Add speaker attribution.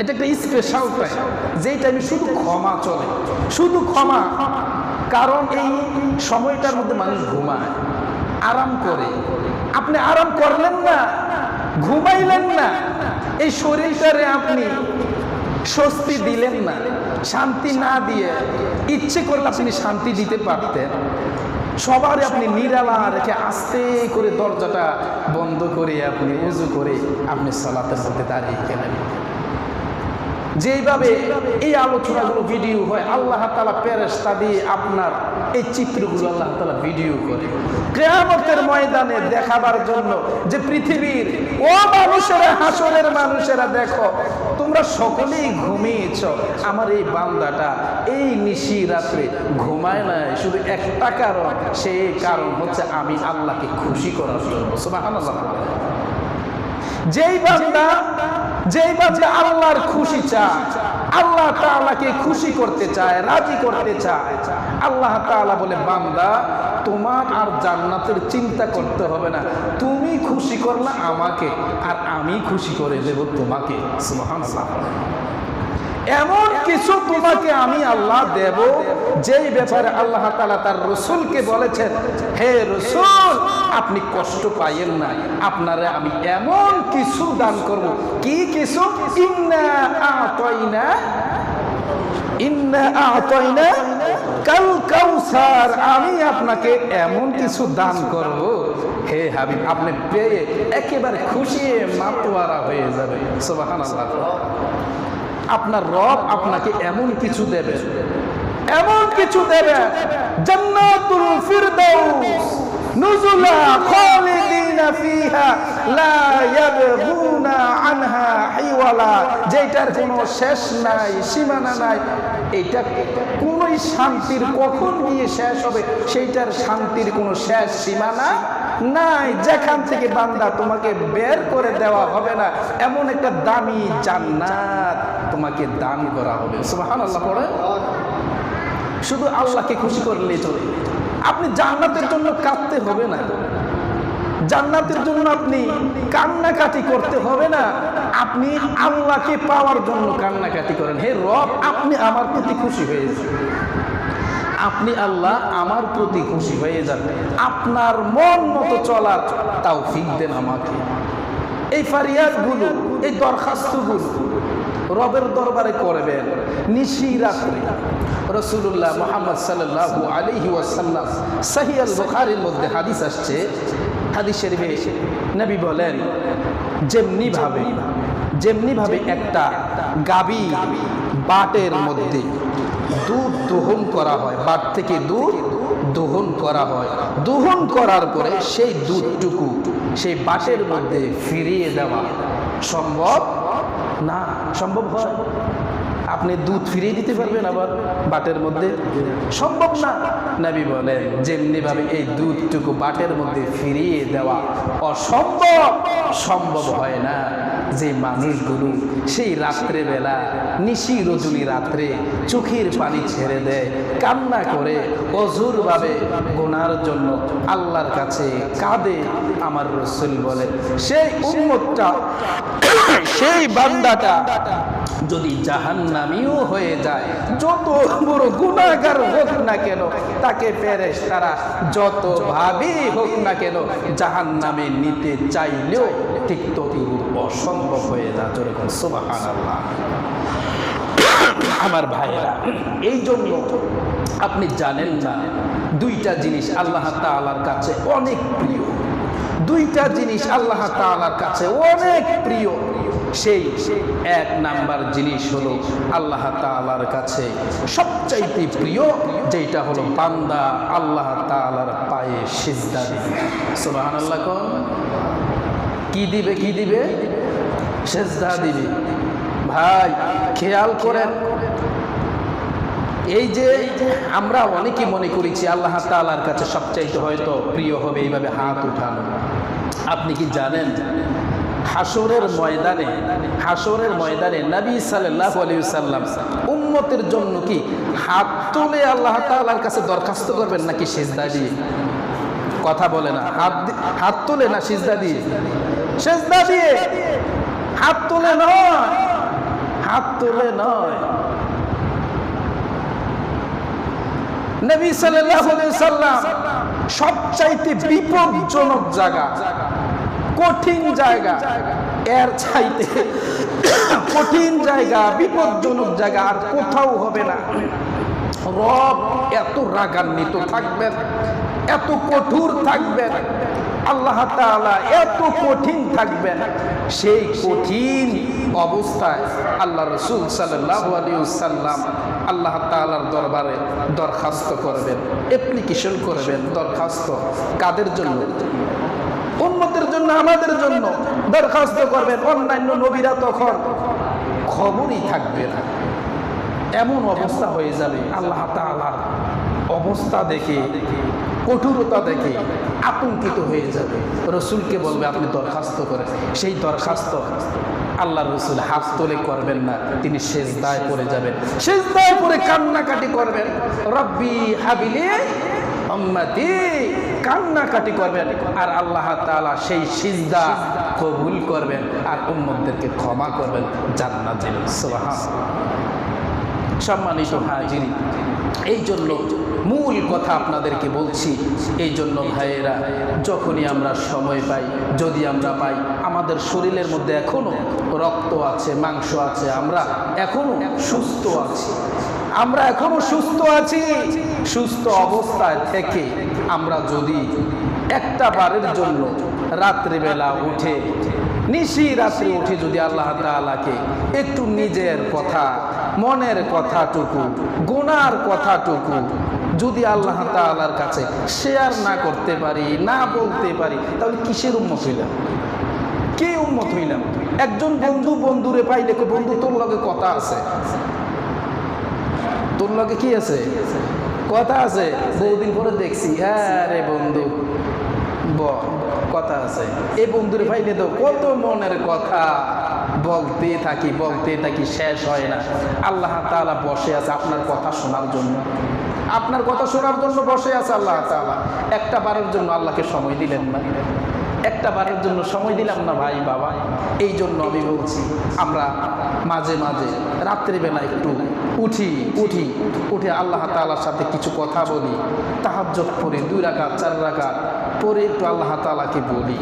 Speaker 1: এটা একটা special time যেই টাইমে শুধু ক্ষমা চলে। শুধু ক্ষমা, কারণ এই সময়টার মধ্যে মানুষ ঘুমায়, আরাম করে। আপনি আরাম করলেন না, ঘুমাইলেন না, এই শরীরটারে আপনি স্বস্তি দিলেন না, শান্তি না দিয়ে ইচ্ছে করলে আপনি শান্তি দিতে পারতেন। সবার আপনি নিরালা রেখে আস্তে করে দরজাটা বন্ধ করে আপনি উজু করে আপনি সালাতের মধ্যে দাঁড়িয়ে গেলেন। যেইভাবে এই আলোচনাগুলো ভিডিও হয়, আল্লাহ তালা পেরেস্তা দিয়ে আপনার এই চিত্রগুলো আল্লাহ তালা ভিডিও করে। কেয়ামতের ময়দানে দেখাবার জন্য যে পৃথিবীর ও মানুষেরা হাসরের মানুষেরা দেখো, তোমরা সকলেই ঘুমিয়েছ। আমার এই বান্দাটা এই নিশি রাত্রে ঘুমায় নাই, শুধু একটা কারণ, সেই কারণ হচ্ছে আমি আল্লাহকে খুশি করার জন্য। সুবহানাল্লাহ। যেই বান্দা যেই বান্দা আল্লাহর খুশি চায়, আল্লাহ তাআলাকে খুশি করতে চায়, রাজি করতে চায়, আল্লাহ তাআলা বলে, বান্দা, তোমার আর জান্নাতের চিন্তা করতে হবে না। তুমি খুশি করলা আমাকে, আর আমি খুশি করে দেব তোমাকে। সুবহানাল্লাহ। এমন কিছু তোমাকে আমি আল্লাহ দেব, যেই ব্যাপারে আল্লাহ তালা তার রসুলকে বলেছেন, হে রসুল, আপনি কষ্ট পাইয়েন না, আপনারে আমি এমন কিছু দান করব। কি কিছু? কাল আমি আপনাকে এমন কিছু দান করব। হে হাবিব, আপনি পেয়ে একেবারে খুশি, মাতোয়ারা হয়ে যাবে আপনার রব আপনাকে এমন কিছু দেবে, এমন কিছু দেবে, জান্নাতুল ফিরদাউস, নুজুলা খালিদিনা ফিহা, লা ইয়াবগুনা আনহা হিওয়ালা যেটার কোনো শেষ নাই, সীমানা নাই। এটা কোনোই শান্তির কখন গিয়ে শেষ হবে, সেইটার শান্তির কোনো শেষ সীমানা নাই। যেখান থেকে বান্দা তোমাকে বের করে দেওয়া হবে না, এমন একটা দামি জান্নাত। তোমাকে দান করা হবে। সুবহানাল্লাহ পড়ে। শুধু আল্লাহকে খুশি করলে চলে। আপনি জান্নাতের জন্য কাঁদতে হবে না। জান্নাতের জন্য আপনি কান্নাকাটি করতে হবে না। আপনি আল্লাহকে পাওয়ার জন্য কান্নাকাটি করেন। হে রব, আপনি আমার প্রতি খুশি হয়ে যান। আপনি আল্লাহ আমার প্রতি খুশি হয়ে যান। আপনার মন মতো চলার তাও ফিক দেন আমাকে। এই ফারিয়াদগুলো, এই দরখাস্তগুলো রবের দরবারে করবেন। নিশি রাত্রে। রসুল্লাহ মোহাম্মদ সাল্লাহ আলহি ওয়াসাল্লাম সাহিয়াল বুখারির মধ্যে হাদিস আসছে। হাদিস শরীফে নবী বলেন, যেমনি ভাবে যেমনি ভাবে একটা গাবি বাটের মধ্যে দুধ দোহন করা হয়, বাট থেকে দুধ দোহন করা হয়। দোহন করার পরে সেই দুধটুকু সেই বাটের মধ্যে ফিরিয়ে দেওয়া সম্ভব না সম্ভব হয়। আপনি দুধ ফিরিয়ে দিতে পারবেন আবার বাটের মধ্যে। সম্ভব না। নাবি বলেন যেমনি ভাবে এই দুধটুকু বাটের মধ্যে ফিরিয়ে দেওয়া অসম্ভব, সম্ভব হয় না। যে মানুষগুলো সেই রাত্রে বেলা নিশি রজনী রাত্রে চোখের পানি ছেড়ে দেয়, কান্না করে অজুর ভাবে গোনার জন্য আল্লাহর কাছে কাঁদে। আমার রসুল বলে সেই উন্মতটা সেই বান্দাটা যদি জাহান্নামিও হয়ে যায়, যত বড় গুণাগার হোক না কেন, তাকে পেরেশ তারা যত ভাবেই হোক না কেন, জাহান্নামে নিতে চাইলেও ঠিক ততরূপ অসম্ভব হয়ে যায়। যেরকম সোবাহান আল্লাহ আমার ভাইয়েরা, এই জন্য আপনি জানেন না, দুইটা জিনিস আল্লাহ তাআলার কাছে অনেক প্রিয়। দুইটা জিনিস আল্লাহ তাআলার কাছে অনেক প্রিয়। সেই এক নাম্বার জিনিস হলো আল্লাহ তাআলার কাছে সবচাইতে প্রিয় যেটা হলো বান্দা আল্লাহ তাআলার পায়ে সিজদা দিবে সুবহানাল্লাহ কোন? কি দিবে কি দিবে? সেজদা দিবে। ভাই, খেয়াল করেন। এই যে আমরা অনেকে মনে করেছি আল্লাহ তাআলার কাছে সবচাইতে হয়তো প্রিয় হবে এইভাবে হাত উঠানো। আপনি কি জানেন? হাসরের ময়দানে হাসরের ময়দানে নবী সাল্লাহ আলাইহি সাল্লাম উম্মতের জন্য কি হাত তুলে আল্লাহ তাআলার কাছে দরখাস্ত করবেন নাকি সেজদা দিয়ে? কথা বলে না, হাত হাত তুলে না সিজদা দিয়ে? সেজদা দিয়ে। হাত তুলে নয়, হাত তুলে নয়। নবী আলাইহি সাল্লাম সবচাইতে বিপজ্জনক জায়গা। কঠিন জায়গা। এর চাইতে কঠিন জায়গা বিপজ্জনক জায়গা আর কোথাও হবে না। রব এত রাগান্বিত থাকবেন এত কঠোর থাকবেন আল্লাহ তাআলা এত কঠিন থাকবেন। সেই কঠিন অবস্থায় আল্লাহ রসুল সাল্লাল্লাহু সাল্লাম আল্লাহ তাআলার দরবারে দরখাস্ত করবেন অ্যাপ্লিকেশন করবেন দরখাস্ত কাদের জন্য? উন্মতের জন্য, আমাদের জন্য দরখাস্ত করবেন অন্যান্য নবীরা তখন। খবরই থাকবে না। এমন অবস্থা হয়ে যাবে, আল্লাহ অবস্থা দেখে, কঠোরতা দেখে আতঙ্কিত হয়ে যাবে। রসুলকে বলবে, আপনি দরখাস্ত করেন। সেই দরখাস্ত আল্লাহ রসুল হাত তোলে করবেন না। তিনি শেষ দায় পড়ে যাবেন। শেষ দায় পরে কান্নাকাটি করবেন। রব্বি হাবিলে উম্মতি কান্নাকাটি করবেন আর আল্লাহ তাআলা সেই সিজদা কবুল করবেন আর উম্মতদেরকে ক্ষমা করবেন জান্নাত সম্মানিত হাজিরি এই জন্য মূল কথা আপনাদেরকে বলছি এই জন্য ভাইয়েরা যখনই আমরা সময় পাই যদি আমরা পাই আমাদের শরীরের মধ্যে এখনও রক্ত আছে মাংস আছে আমরা এখনও সুস্থ আছি। আমরা এখনও সুস্থ আছি। সুস্থ অবস্থায় থেকে আমরা যদি একটা বারের জন্য রাত্রিবেলা উঠে, নিশি রাত্রে উঠে যদি আল্লাহ তাআলাকে একটু নিজের কথা, মনের কথাটুকু, গোনার কথাটুকু যদি আল্লাহ তাআলার কাছে শেয়ার না করতে পারি, না বলতে পারি, তাহলে কিসের উন্মত হইলাম? কে উন্মত হইলাম? একজন বন্ধু বন্ধুরে পাইলে বন্ধু তোর লগে কথা আছে। তোর লগে কি আছে? কথা আছে, বহুদিন পরে দেখছি। হ্যাঁ রে বন্ধু। কথা আছে। এই বন্ধুর ভাইনে তো, কত মনের কথা। বলতে থাকি বলতে থাকি শেষ হয় না। আল্লাহ তালা বসে আছে আপনার কথা শোনার জন্য। আপনার কথা শোনার জন্য বসে আছে আল্লাহ তালা একটা বারের জন্য আল্লাহকে সময় দিলেন না। একটা বারের জন্য সময় দিলাম না ভাই, বাবা। এই জন্য আমি বলছি, আমরা মাঝে মাঝে রাত্রিবেলা একটু উঠি উঠি, উঠে আল্লাহ তালার সাথে কিছু কথা বলি তাহাজ পড়ি দুই রাখা চার রাখা পরে একটু আল্লাহ তালাকে বলি।